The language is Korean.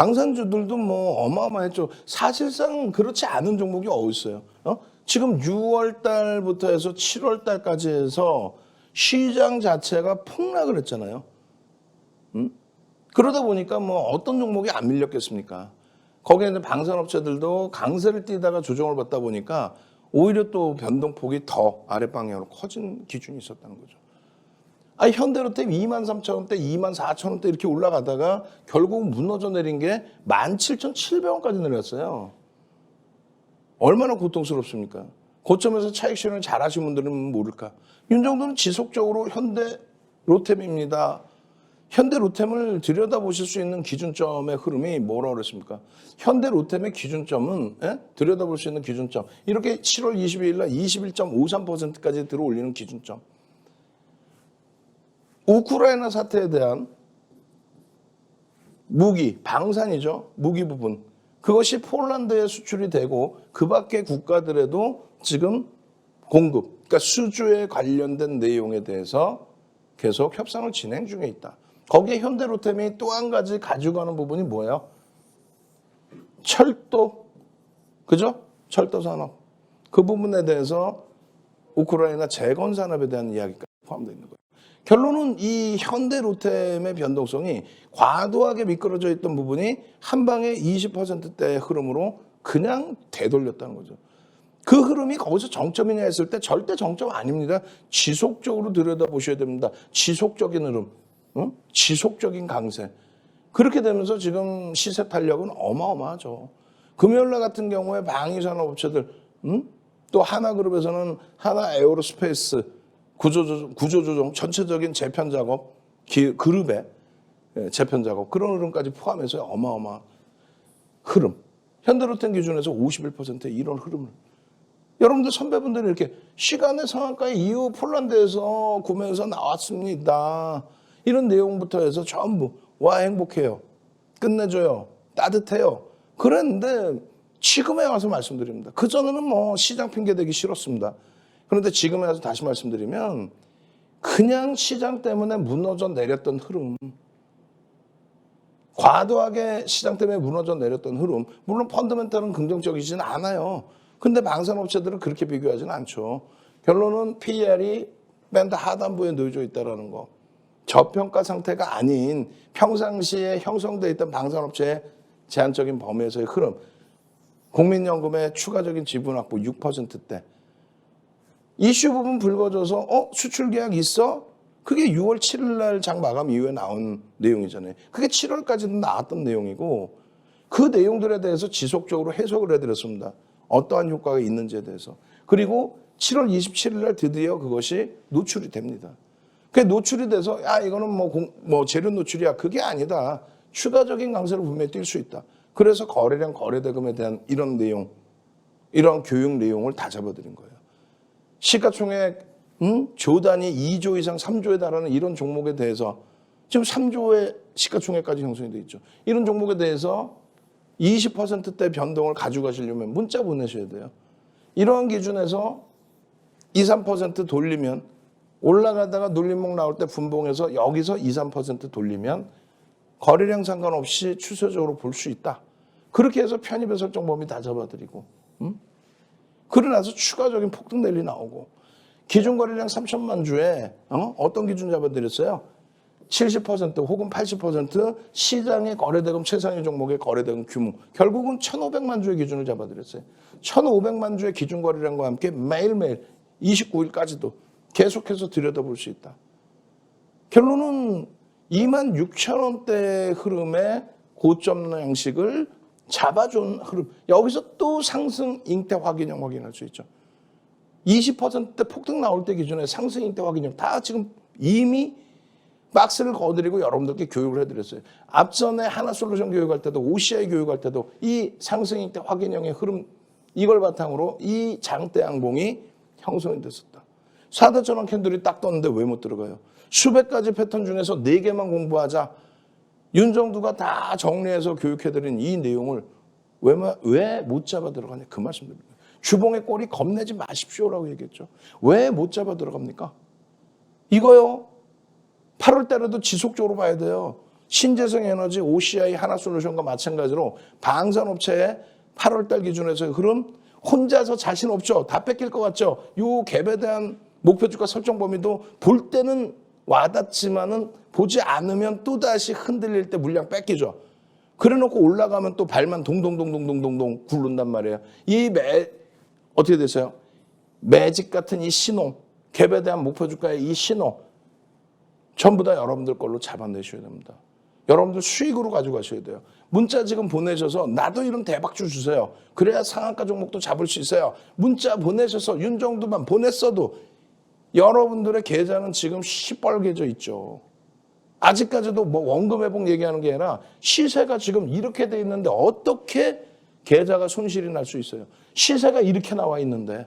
방산주들도 뭐 어마어마했죠. 사실상 그렇지 않은 종목이 어디 있어요? 어? 지금 6월 달부터 해서 7월 달까지 해서 시장 자체가 폭락을 했잖아요. 음? 그러다 보니까 뭐 어떤 종목이 안 밀렸겠습니까? 거기에 있는 방산업체들도 강세를 띠다가 조정을 받다 보니까 오히려 또 변동폭이 더 아래 방향으로 커진 기준이 있었다는 거죠. 아 현대로템 2만 3천 원대, 2만 4천 원대 이렇게 올라가다가 결국 무너져 내린 게 17,700원까지 내렸어요. 얼마나 고통스럽습니까? 고점에서 차익 실현을 잘 하신 분들은 모를까? 윤 정도는 지속적으로 현대 로템입니다. 현대 로템을 들여다보실 수 있는 기준점의 흐름이 뭐라고 그랬습니까? 현대 로템의 기준점은 예? 들여다볼 수 있는 기준점 이렇게 7월 22일 날 21.53%까지 들어올리는 기준점 우크라이나 사태에 대한 무기, 방산이죠. 무기 부분. 그것이 폴란드에 수출이 되고 그 밖의 국가들에도 지금 공급, 그러니까 수주에 관련된 내용에 대해서 계속 협상을 진행 중에 있다. 거기에 현대로템이 또 한 가지 가져가는 부분이 뭐예요? 철도, 그죠? 철도 산업. 그 부분에 대해서 우크라이나 재건 산업에 대한 이야기가 포함되어 있는 거예요. 결론은 이 현대 로템의 변동성이 과도하게 미끄러져 있던 부분이 한 방에 20%대의 흐름으로 그냥 되돌렸다는 거죠. 그 흐름이 거기서 정점이냐 했을 때 절대 정점 아닙니다. 지속적으로 들여다보셔야 됩니다. 지속적인 흐름, 응? 지속적인 강세. 그렇게 되면서 지금 시세 탄력은 어마어마하죠. 금요일 날 같은 경우에 방위산업업체들, 응? 또 하나그룹에서는 하나 에어로스페이스 구조조정, 구조조정 전체적인 재편 작업, 기, 그룹의 예, 재편 작업 그런 흐름까지 포함해서 어마어마 흐름. 현대로템 기준에서 51%의 이런 흐름을 여러분들 선배분들이 이렇게 시간의 상한가에 이후 폴란드에서 구매해서 나왔습니다. 이런 내용부터 해서 전부 와 행복해요. 끝내줘요. 따뜻해요. 그랬는데 지금에 와서 말씀드립니다. 그전에는 뭐 시장 핑계 대기 싫었습니다. 그런데 지금에 와서 다시 말씀드리면 그냥 시장 때문에 무너져 내렸던 흐름 과도하게 시장 때문에 무너져 내렸던 흐름 물론 펀더멘탈은 긍정적이지는 않아요. 근데 방산업체들은 그렇게 비교하지는 않죠. 결론은 PER이 밴드 하단부에 놓여져 있다는 거. 저평가 상태가 아닌 평상시에 형성되어 있던 방산업체의 제한적인 범위에서의 흐름. 국민연금의 추가적인 지분 확보 6%대. 이슈 부분 불거져서 어 수출 계약 있어? 그게 6월 7일 날 장 마감 이후에 나온 내용이잖아요. 그게 7월까지도 나왔던 내용이고 그 내용들에 대해서 지속적으로 해석을 해드렸습니다. 어떠한 효과가 있는지에 대해서. 그리고 7월 27일 날 드디어 그것이 노출이 됩니다. 그 노출이 돼서 야 이거는 뭐, 공, 뭐 재료 노출이야 그게 아니다. 추가적인 강세로 분명히 뛸수 있다. 그래서 거래량 거래대금에 대한 이런 내용, 이런 교육 내용을 다 잡아드린 거예요. 시가총액 음? 조 단위 2조 이상 3조에 달하는 이런 종목에 대해서 지금 3조의 시가총액까지 형성이 돼 있죠. 이런 종목에 대해서 20%대 변동을 가져가시려면 문자 보내셔야 돼요. 이러한 기준에서 2, 3% 돌리면 올라가다가 눌림목 나올 때 분봉해서 여기서 2, 3% 돌리면 거래량 상관없이 추세적으로 볼 수 있다. 그렇게 해서 편입의 설정 범위 다 잡아드리고 음? 그러나서 추가적인 폭등 랠리 나오고 기준 거래량 3천만 주에 어? 떤 기준 잡아드렸어요? 70% 혹은 80% 시장의 거래대금 최상위 종목의 거래대금 규모 결국은 1,500만 주의 기준을 잡아드렸어요. 1,500만 주의 기준 거래량과 함께 매일매일 29일까지도 계속해서 들여다볼 수 있다. 결론은 2만 6천 원대 흐름의 고점 양식을 잡아준 흐름. 여기서 또 상승 잉태 확인형 확인할 수 있죠. 20%대 폭등 나올 때 기준에 상승 잉태 확인형 다 지금 이미 박스를 거드리고 여러분들께 교육을 해드렸어요. 앞전에 하나솔루션 교육할 때도 OCI 교육할 때도 이 상승 잉태 확인형의 흐름 이걸 바탕으로 이 장대 양봉이 형성이 됐었다. 사다처럼 캔들이 딱 떴는데 왜 못 들어가요? 수백 가지 패턴 중에서 네 개만 공부하자. 윤정두가 다 정리해서 교육해드린 이 내용을 왜 못 잡아 들어가냐 그 말씀드립니다. 주봉의 꼴이 겁내지 마십시오라고 얘기했죠. 왜 못 잡아 들어갑니까? 이거요. 8월 달에도 지속적으로 봐야 돼요. 신재생 에너지 OCI 하나솔루션과 마찬가지로 방산업체의 8월 달 기준에서의 흐름 혼자서 자신 없죠. 다 뺏길 것 같죠. 요 갭에 대한 목표 주가 설정 범위도 볼 때는 와닿지만은 보지 않으면 또 다시 흔들릴 때 물량 뺏기죠. 그래놓고 올라가면 또 발만 동동동동동동동 굴른단 말이에요. 이 매 어떻게 됐어요? 매직 같은 이 신호, 갭에 대한 목표 주가의 이 신호 전부 다 여러분들 걸로 잡아내셔야 됩니다. 여러분들 수익으로 가져가셔야 돼요. 문자 지금 보내셔서 나도 이런 대박주 주세요. 그래야 상한가 종목도 잡을 수 있어요. 문자 보내셔서 윤정도만 보냈어도 여러분들의 계좌는 지금 시뻘개져 있죠. 아직까지도 뭐 원금 회복 얘기하는 게 아니라 시세가 지금 이렇게 돼 있는데 어떻게 계좌가 손실이 날 수 있어요? 시세가 이렇게 나와 있는데